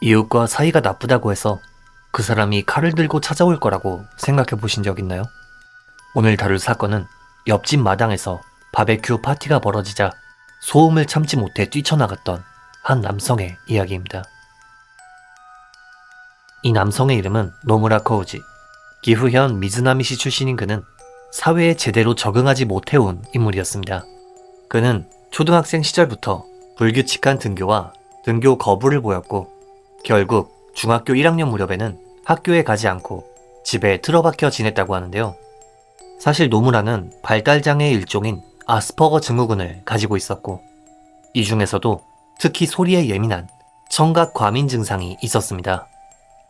이웃과 사이가 나쁘다고 해서 그 사람이 칼을 들고 찾아올 거라고 생각해 보신 적 있나요? 오늘 다룰 사건은 옆집 마당에서 바베큐 파티가 벌어지자 소음을 참지 못해 뛰쳐나갔던 한 남성의 이야기입니다. 이 남성의 이름은 노무라 코우지. 기후현 미즈나미시 출신인 그는 사회에 제대로 적응하지 못해온 인물이었습니다. 그는 초등학생 시절부터 불규칙한 등교와 등교 거부를 보였고 결국 중학교 1학년 무렵에는 학교에 가지 않고 집에 틀어박혀 지냈다고 하는데요. 사실 노무라는 발달장애의 일종인 아스퍼거 증후군을 가지고 있었고 이 중에서도 특히 소리에 예민한 청각 과민 증상이 있었습니다.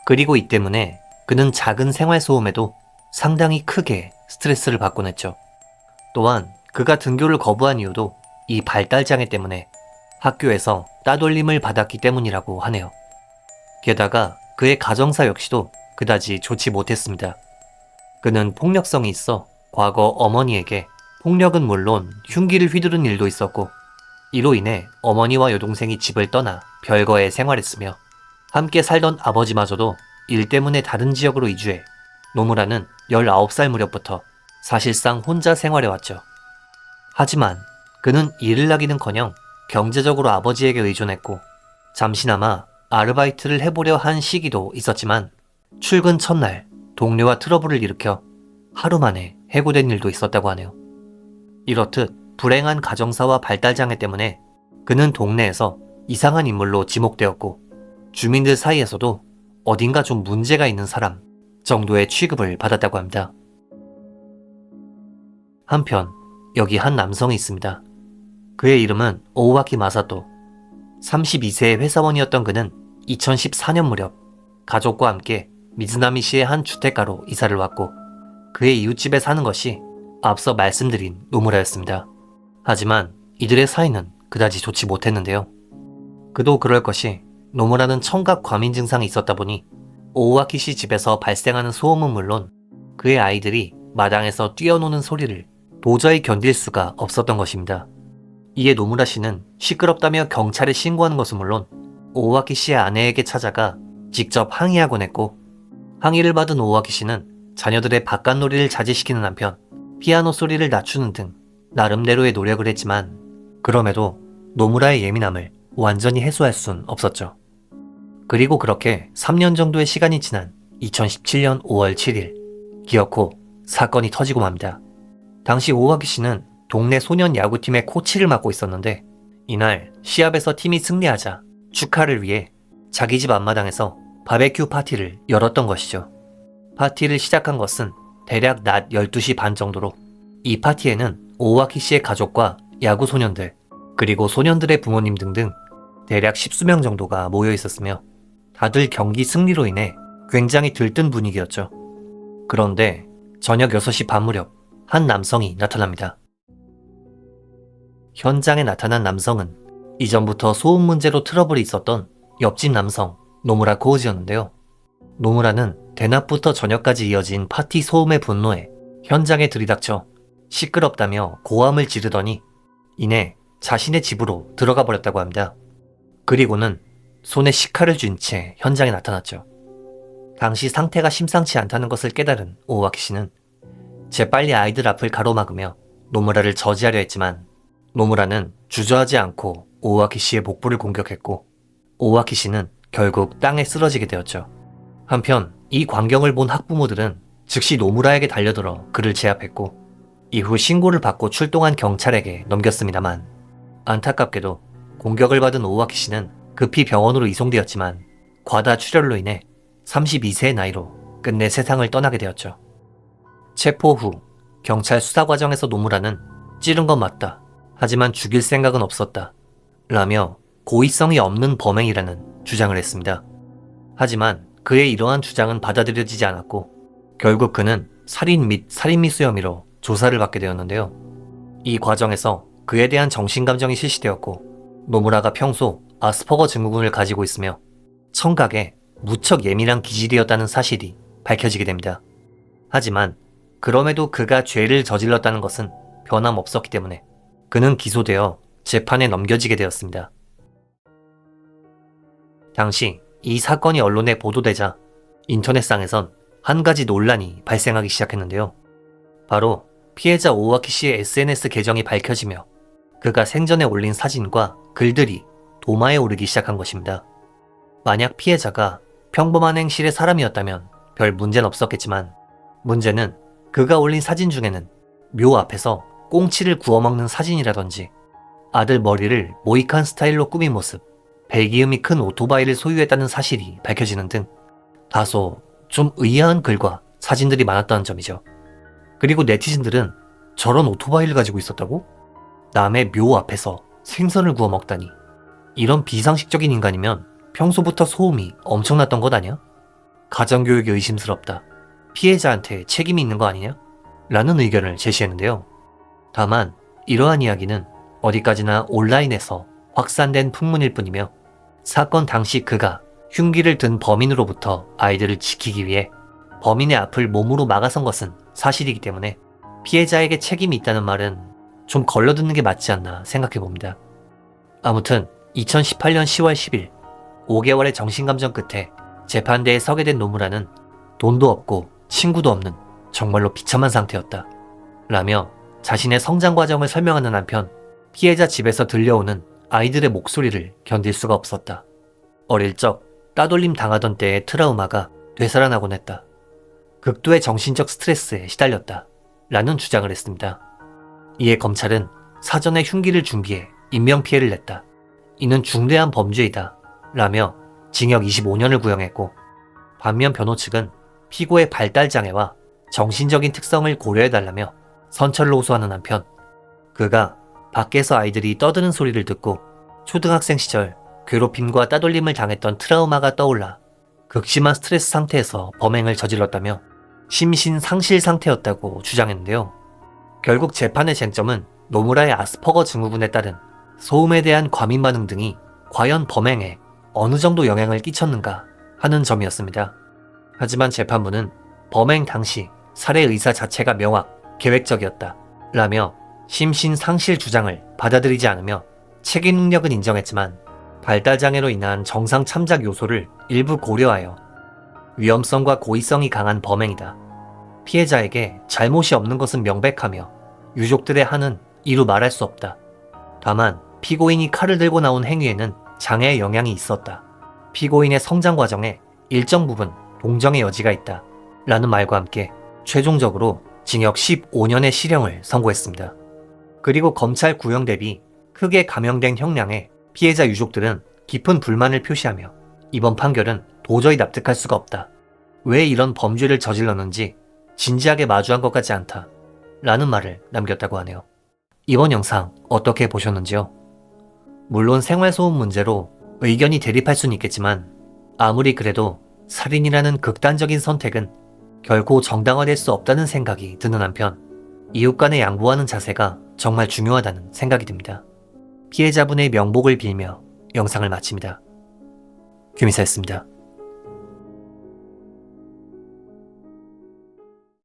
그리고 이 때문에 그는 작은 생활 소음에도 상당히 크게 스트레스를 받곤 했죠. 또한 그가 등교를 거부한 이유도 이 발달장애 때문에 학교에서 따돌림을 받았기 때문이라고 하네요. 게다가 그의 가정사 역시도 그다지 좋지 못했습니다. 그는 폭력성이 있어 과거 어머니에게 폭력은 물론 흉기를 휘두른 일도 있었고 이로 인해 어머니와 여동생이 집을 떠나 별거에 생활했으며 함께 살던 아버지마저도 일 때문에 다른 지역으로 이주해 노무라는 19살 무렵부터 사실상 혼자 생활해왔죠. 하지만 그는 일을 하기는커녕 경제적으로 아버지에게 의존했고 잠시나마 아르바이트를 해보려 한 시기도 있었지만 출근 첫날 동료와 트러블을 일으켜 하루 만에 해고된 일도 있었다고 하네요. 이렇듯 불행한 가정사와 발달장애 때문에 그는 동네에서 이상한 인물로 지목되었고 주민들 사이에서도 어딘가 좀 문제가 있는 사람 정도의 취급을 받았다고 합니다. 한편 여기 한 남성이 있습니다. 그의 이름은 오우와키 마사토. 32세의 회사원이었던 그는 2014년 무렵 가족과 함께 미즈나미시의 한 주택가로 이사를 왔고 그의 이웃집에 사는 것이 앞서 말씀드린 노무라였습니다. 하지만 이들의 사이는 그다지 좋지 못했는데요. 그도 그럴 것이 노무라는 청각 과민 증상이 있었다 보니 오우와키 씨 집에서 발생하는 소음은 물론 그의 아이들이 마당에서 뛰어노는 소리를 도저히 견딜 수가 없었던 것입니다. 이에 노무라 씨는 시끄럽다며 경찰에 신고하는 것은 물론 오우와키 씨의 아내에게 찾아가 직접 항의하곤 했고 항의를 받은 오우와키 씨는 자녀들의 바깥놀이를 자제시키는 한편 피아노 소리를 낮추는 등 나름대로의 노력을 했지만 그럼에도 노무라의 예민함을 완전히 해소할 순 없었죠. 그리고 그렇게 3년 정도의 시간이 지난 2017년 5월 7일 기어코 사건이 터지고 맙니다. 당시 오하기 씨는 동네 소년 야구팀의 코치를 맡고 있었는데 이날 시합에서 팀이 승리하자 축하를 위해 자기 집 앞마당에서 바베큐 파티를 열었던 것이죠. 파티를 시작한 것은 대략 낮 12시 반 정도로 이 파티에는 오와키 씨의 가족과 야구 소년들 그리고 소년들의 부모님 등등 대략 10수명 정도가 모여 있었으며 다들 경기 승리로 인해 굉장히 들뜬 분위기였죠. 그런데 저녁 6시 반 무렵 한 남성이 나타납니다. 현장에 나타난 남성은 이전부터 소음 문제로 트러블이 있었던 옆집 남성 노무라 코우지였는데요. 노무라는 대낮부터 저녁까지 이어진 파티 소음의 분노에 현장에 들이닥쳐 시끄럽다며 고함을 지르더니 이내 자신의 집으로 들어가 버렸다고 합니다. 그리고는 손에 식칼을 쥔채 현장에 나타났죠. 당시 상태가 심상치 않다는 것을 깨달은 오와키 씨는 재빨리 아이들 앞을 가로막으며 노무라를 저지하려 했지만 노무라는 주저하지 않고 오와키 씨의 목부를 공격했고 오와키 씨는 결국 땅에 쓰러지게 되었죠. 한편 이 광경을 본 학부모들은 즉시 노무라에게 달려들어 그를 제압했고 이후 신고를 받고 출동한 경찰에게 넘겼습니다만 안타깝게도 공격을 받은 오와키 씨는 급히 병원으로 이송되었지만 과다 출혈로 인해 32세의 나이로 끝내 세상을 떠나게 되었죠. 체포 후 경찰 수사 과정에서 노무라는 찌른 건 맞다. 하지만 죽일 생각은 없었다. 라며 고의성이 없는 범행이라는 주장을 했습니다. 하지만 그의 이러한 주장은 받아들여지지 않았고 결국 그는 살인 및 살인미수 혐의로 조사를 받게 되었는데요. 이 과정에서 그에 대한 정신감정이 실시되었고 노무라가 평소 아스퍼거 증후군을 가지고 있으며 청각에 무척 예민한 기질이었다는 사실이 밝혀지게 됩니다. 하지만 그럼에도 그가 죄를 저질렀다는 것은 변함없었기 때문에 그는 기소되어 재판에 넘겨지게 되었습니다. 당시 이 사건이 언론에 보도되자 인터넷상에선 한 가지 논란이 발생하기 시작했는데요. 바로 피해자 오와키 씨의 SNS 계정이 밝혀지며 그가 생전에 올린 사진과 글들이 도마에 오르기 시작한 것입니다. 만약 피해자가 평범한 행실의 사람이었다면 별 문제는 없었겠지만 문제는 그가 올린 사진 중에는 묘 앞에서 꽁치를 구워 먹는 사진이라든지 아들 머리를 모이칸 스타일로 꾸민 모습, 배기음이 큰 오토바이를 소유했다는 사실이 밝혀지는 등 다소 좀 의아한 글과 사진들이 많았다는 점이죠. 그리고 네티즌들은 저런 오토바이를 가지고 있었다고? 남의 묘 앞에서 생선을 구워 먹다니. 이런 비상식적인 인간이면 평소부터 소음이 엄청났던 것 아니야? 가정교육이 의심스럽다. 피해자한테 책임이 있는 거 아니냐? 라는 의견을 제시했는데요. 다만 이러한 이야기는 어디까지나 온라인에서 확산된 풍문일 뿐이며 사건 당시 그가 흉기를 든 범인으로부터 아이들을 지키기 위해 범인의 앞을 몸으로 막아선 것은 사실이기 때문에 피해자에게 책임이 있다는 말은 좀 걸러듣는 게 맞지 않나 생각해 봅니다. 아무튼 2018년 10월 10일 5개월의 정신감정 끝에 재판대에 서게 된 노무라는 돈도 없고 친구도 없는 정말로 비참한 상태였다. 라며 자신의 성장 과정을 설명하는 한편 피해자 집에서 들려오는 아이들의 목소리를 견딜 수가 없었다. 어릴 적 따돌림 당하던 때의 트라우마가 되살아나곤 했다. 극도의 정신적 스트레스에 시달렸다. 라는 주장을 했습니다. 이에 검찰은 사전에 흉기를 준비해 인명피해를 냈다. 이는 중대한 범죄이다. 라며 징역 25년을 구형했고, 반면 변호 측은 피고의 발달장애와 정신적인 특성을 고려해달라며 선처를 호소하는 한편, 그가 밖에서 아이들이 떠드는 소리를 듣고 초등학생 시절 괴롭힘과 따돌림을 당했던 트라우마가 떠올라 극심한 스트레스 상태에서 범행을 저질렀다며 심신 상실 상태였다고 주장했는데요. 결국 재판의 쟁점은 노무라의 아스퍼거 증후군에 따른 소음에 대한 과민 반응 등이 과연 범행에 어느 정도 영향을 끼쳤는가 하는 점이었습니다. 하지만 재판부는 범행 당시 살해 의사 자체가 명확, 계획적이었다. 라며 심신 상실 주장을 받아들이지 않으며 책임 능력은 인정했지만 발달장애로 인한 정상 참작 요소를 일부 고려하여 위험성과 고의성이 강한 범행이다. 피해자에게 잘못이 없는 것은 명백하며 유족들의 한은 이루 말할 수 없다. 다만 피고인이 칼을 들고 나온 행위에는 장애의 영향이 있었다. 피고인의 성장 과정에 일정 부분 동정의 여지가 있다. 라는 말과 함께 최종적으로 징역 15년의 실형을 선고했습니다. 그리고 검찰 구형 대비 크게 감형된 형량에 피해자 유족들은 깊은 불만을 표시하며 이번 판결은 도저히 납득할 수가 없다. 왜 이런 범죄를 저질렀는지 진지하게 마주한 것 같지 않다. 라는 말을 남겼다고 하네요. 이번 영상 어떻게 보셨는지요? 물론 생활소음 문제로 의견이 대립할 수는 있겠지만 아무리 그래도 살인이라는 극단적인 선택은 결코 정당화될 수 없다는 생각이 드는 한편 이웃 간에 양보하는 자세가 정말 중요하다는 생각이 듭니다. 피해자분의 명복을 빌며 영상을 마칩니다. 규미사였습니다.